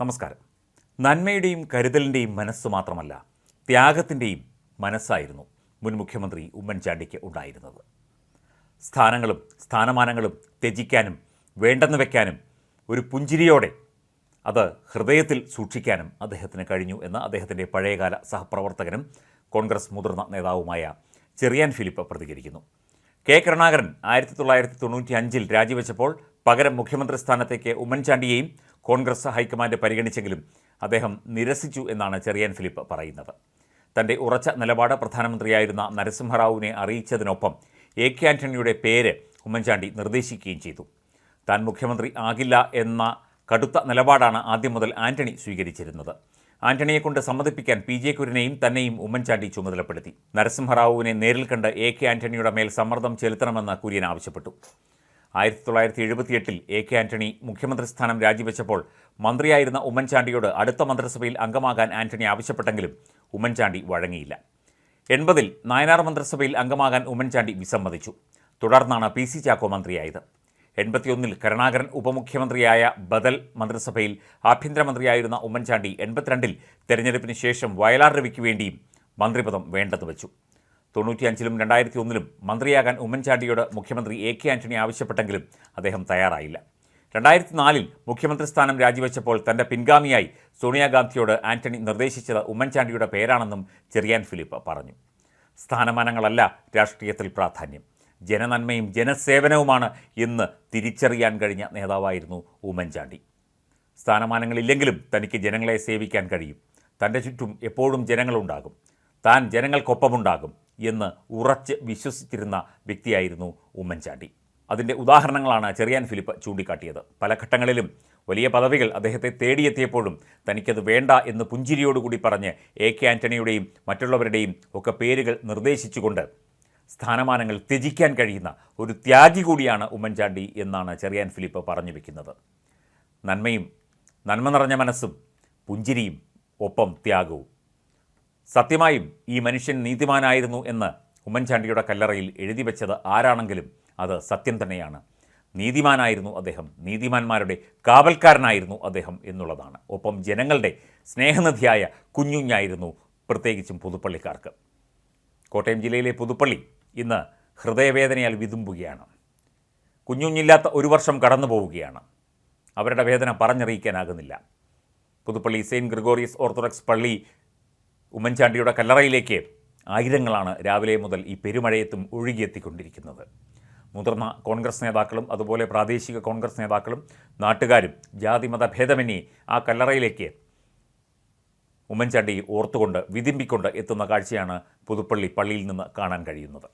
നമസ്കാരം. നന്മയുടെയും കരുതലിന്റെയും മനസ്സ് മാത്രമല്ല ത്യാഗത്തിന്റെയും മനസ്സായിരുന്നു മുൻ മുഖ്യമന്ത്രി ഉമ്മൻചാണ്ടിക്ക് ഉണ്ടായിരുന്നത്. സ്ഥാനങ്ങളും സ്ഥാനമാനങ്ങളും ത്യജിക്കാനും വേണ്ടെന്ന് വയ്ക്കാനും ഒരു പുഞ്ചിരിയോടെ അത് ഹൃദയത്തിൽ സൂക്ഷിക്കാനും അദ്ദേഹത്തിന് കഴിഞ്ഞു എന്ന് അദ്ദേഹത്തിന്റെ പഴയകാല സഹപ്രവർത്തകനും കോൺഗ്രസ് മുതിർന്ന നേതാവുമായ ചെറിയാൻ ഫിലിപ്പ് പ്രതികരിക്കുന്നു. കെ. കരുണാകരൻ ആയിരത്തി തൊള്ളായിരത്തി തൊണ്ണൂറ്റി അഞ്ചിൽ രാജിവെച്ചപ്പോൾ പകരം മുഖ്യമന്ത്രി സ്ഥാനത്തേക്ക് ഉമ്മൻചാണ്ടിയെയും കോൺഗ്രസ് ഹൈക്കമാൻഡ് പരിഗണിച്ചെങ്കിലും അദ്ദേഹം നിരസിച്ചു എന്നാണ് ചെറിയൻ ഫിലിപ്പ് പറയുന്നത്. തന്റെ ഉറച്ച നിലപാട് പ്രധാനമന്ത്രിയായിരുന്ന നരസിംഹറാവുവിനെ അറിയിച്ചതിനൊപ്പം എ കെ ആന്റണിയുടെ പേര് ഉമ്മൻചാണ്ടി നിർദ്ദേശിക്കുകയും ചെയ്തു. താൻ മുഖ്യമന്ത്രി ആകില്ല എന്ന കടുത്ത നിലപാടാണ് ആദ്യം മുതൽ ആന്റണി സ്വീകരിച്ചിരുന്നത്. ആന്റണിയെക്കൊണ്ട് സമ്മതിപ്പിക്കാൻ പി ജെ കുര്യനെയും തന്നെയും ഉമ്മൻചാണ്ടി ചുമതലപ്പെടുത്തി. നരസിംഹറാവുവിനെ നേരിൽ കണ്ട് എ കെ ആന്റണിയുടെ മേൽ സമ്മർദ്ദം ചെലുത്തണമെന്ന് കുര്യൻ ആവശ്യപ്പെട്ടു. ആയിരത്തി തൊള്ളായിരത്തി എഴുപത്തിയെട്ടിൽ എ കെ ആന്റണി മുഖ്യമന്ത്രി സ്ഥാനം രാജിവെച്ചപ്പോൾ മന്ത്രിയായിരുന്ന ഉമ്മൻചാണ്ടിയോട് അടുത്ത മന്ത്രിസഭയിൽ അംഗമാകാൻ ആന്റണി ആവശ്യപ്പെട്ടെങ്കിലും ഉമ്മൻചാണ്ടി വഴങ്ങിയില്ല. എൺപതിൽ നായനാർ മന്ത്രിസഭയിൽ അംഗമാകാൻ ഉമ്മൻചാണ്ടി വിസമ്മതിച്ചു. തുടർന്നാണ് പി സി ചാക്കോ മന്ത്രിയായത്. എൺപത്തിയൊന്നിൽ കരുണാകരൻ ഉപമുഖ്യമന്ത്രിയായ ബദൽ മന്ത്രിസഭയിൽ ആഭ്യന്തരമന്ത്രിയായിരുന്ന ഉമ്മൻചാണ്ടി എൺപത്തിരണ്ടിൽ തെരഞ്ഞെടുപ്പിന് ശേഷം വയലാർ രവിക്ക് വേണ്ടിയും മന്ത്രിപദം വേണ്ടെന്ന് വെച്ചു. തൊണ്ണൂറ്റിയഞ്ചിലും രണ്ടായിരത്തി ഒന്നിലും മന്ത്രിയാകാൻ ഉമ്മൻചാണ്ടിയോട് മുഖ്യമന്ത്രി എ കെ ആന്റണി ആവശ്യപ്പെട്ടെങ്കിലും അദ്ദേഹം തയ്യാറായില്ല. രണ്ടായിരത്തി നാലിൽ മുഖ്യമന്ത്രി സ്ഥാനം രാജിവെച്ചപ്പോൾ തന്റെ പിൻഗാമിയായി സോണിയാഗാന്ധിയോട് ആന്റണി നിർദ്ദേശിച്ചത് ഉമ്മൻചാണ്ടിയുടെ പേരാണെന്നും ചെറിയാൻ ഫിലിപ്പ് പറഞ്ഞു. സ്ഥാനമാനങ്ങളല്ല രാഷ്ട്രീയത്തിൽ പ്രാധാന്യം. ജനനന്മയും ജനസേവനവുമാണ് ഇന്ന് തിരിച്ചറിയാൻ കഴിഞ്ഞ നേതാവായിരുന്നു ഉമ്മൻചാണ്ടി. സ്ഥാനമാനങ്ങളില്ലെങ്കിലും തനിക്ക് ജനങ്ങളെ സേവിക്കാൻ കഴിയും. തന്റെ ചുറ്റും എപ്പോഴും ജനങ്ങളുണ്ടാകും. താൻ ജനങ്ങൾക്കൊപ്പമുണ്ടാകും. എന്ന് ഉറച്ച് വിശ്വസിച്ചിരുന്ന വ്യക്തിയായിരുന്നു ഉമ്മൻചാണ്ടി. അതിന്റെ ഉദാഹരണങ്ങളാണ് ചെറിയാൻ ഫിലിപ്പ് ചൂണ്ടിക്കാട്ടിയത്. പല ഘട്ടങ്ങളിലും വലിയ പദവികൾ അദ്ദേഹത്തെ തേടിയെത്തിയപ്പോഴും തനിക്കത് വേണ്ട എന്ന് പുഞ്ചിരിയോടുകൂടി പറഞ്ഞ് എ കെ ആന്റണിയുടെയും മറ്റുള്ളവരുടെയും ഒക്കെ പേരുകൾ നിർദ്ദേശിച്ചുകൊണ്ട് സ്ഥാനമാനങ്ങൾ ത്യജിക്കാൻ കഴിയുന്ന ഒരു ത്യാഗി കൂടിയാണ് ഉമ്മൻചാണ്ടി എന്നാണ് ചെറിയാൻ ഫിലിപ്പ് പറഞ്ഞു വെക്കുന്നത്. നന്മയും നന്മ നിറഞ്ഞ മനസ്സും പുഞ്ചിരിയും ഒപ്പം ത്യാഗവും. സത്യമായും ഈ മനുഷ്യൻ നീതിമാനായിരുന്നു എന്ന് ഉമ്മൻചാണ്ടിയുടെ കല്ലറയിൽ എഴുതി വെച്ചത് ആരാണെങ്കിലും അത് സത്യം തന്നെയാണ്. നീതിമാനായിരുന്നു അദ്ദേഹം. നീതിമാന്മാരുടെ കാവൽക്കാരനായിരുന്നു അദ്ദേഹം എന്നുള്ളതാണ്. ഒപ്പം ജനങ്ങളുടെ സ്നേഹനിധിയായ കുഞ്ഞുഞ്ഞായിരുന്നു പ്രത്യേകിച്ചും പുതുപ്പള്ളിക്കാർക്ക്. കോട്ടയം ജില്ലയിലെ പുതുപ്പള്ളി ഇന്ന് ഹൃദയവേദനയാൽ വിതുമ്പുകയാണ്. കുഞ്ഞുഞ്ഞില്ലാത്ത ഒരു വർഷം കടന്നു പോവുകയാണ് അവരുടെ വേദന പറഞ്ഞറിയിക്കാനാകുന്നില്ല. പുതുപ്പള്ളി സെയിന്റ് ഗ്രിഗോറിയസ് ഓർത്തഡോക്സ് പള്ളി ഉമ്മൻചാണ്ടിയുടെ കല്ലറയിലേക്ക് ആയിരങ്ങളാണ് രാവിലെ മുതൽ ഈ പെരുമഴയത്തും ഒഴുകിയെത്തിക്കൊണ്ടിരിക്കുന്നത്. മുതിർന്ന കോൺഗ്രസ് നേതാക്കളും അതുപോലെ പ്രാദേശിക കോൺഗ്രസ് നേതാക്കളും നാട്ടുകാരും ജാതിമത ഭേദമന്യേ ആ കല്ലറയിലേക്ക് ഉമ്മൻചാണ്ടി ഓർത്തുകൊണ്ട് വിതിമ്പിക്കൊണ്ട് എത്തുന്ന കാഴ്ചയാണ് പുതുപ്പള്ളി പള്ളിയിൽ നിന്ന് കാണാൻ കഴിയുന്നത്.